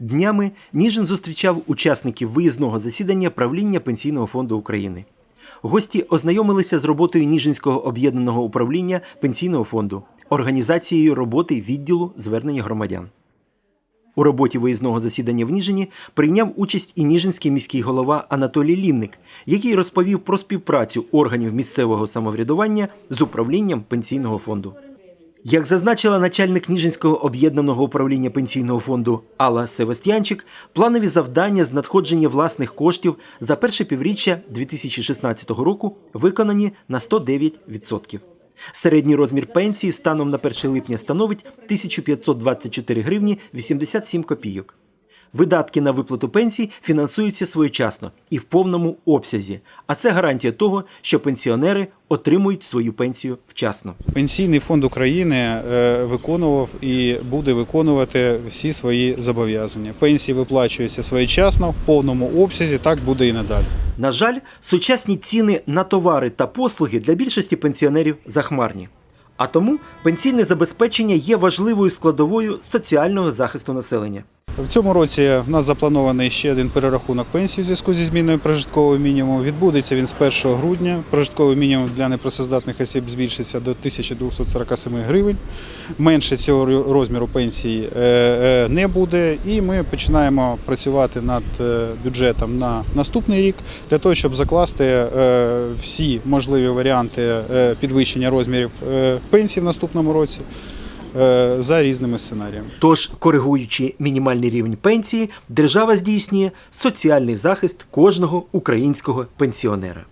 Днями Ніжин зустрічав учасників виїзного засідання правління Пенсійного фонду України. Гості ознайомилися з роботою Ніжинського об'єднаного управління Пенсійного фонду, організацією роботи відділу звернення громадян. У роботі виїзного засідання в Ніжині прийняв участь і Ніжинський міський голова Анатолій Лінник, який розповів про співпрацю органів місцевого самоврядування з управлінням Пенсійного фонду. Як зазначила начальник Ніжинського об'єднаного управління пенсійного фонду Алла Севастьянчик, планові завдання з надходження власних коштів за перше півріччя 2016 року виконані на 109%. Середній розмір пенсії станом на 1 липня становить 1524 гривні 87 копійок. Видатки на виплату пенсій фінансуються своєчасно і в повному обсязі, а це гарантія того, що пенсіонери отримують свою пенсію вчасно. Пенсійний фонд України е, виконував і буде виконувати всі свої зобов'язання. Пенсії виплачуються своєчасно в повному обсязі. Так буде і надалі. На жаль, сучасні ціни на товари та послуги для більшості пенсіонерів захмарні. А тому пенсійне забезпечення є важливою складовою соціального захисту населення. В цьому році в нас запланований ще один перерахунок пенсій у зв'язку зі зміною прожиткового мінімуму. Відбудеться він з 1 грудня. Прожитковий мінімум для непрацездатних осіб збільшиться до 1247 гривень. Менше цього розміру пенсії е, е, не буде. І ми починаємо працювати над е, бюджетом на наступний рік для того, щоб закласти всі можливі варіанти підвищення розмірів пенсій в наступному році за різними сценаріями. Тож, коригуючи мінімальний рівень пенсії, держава здійснює соціальний захист кожного українського пенсіонера.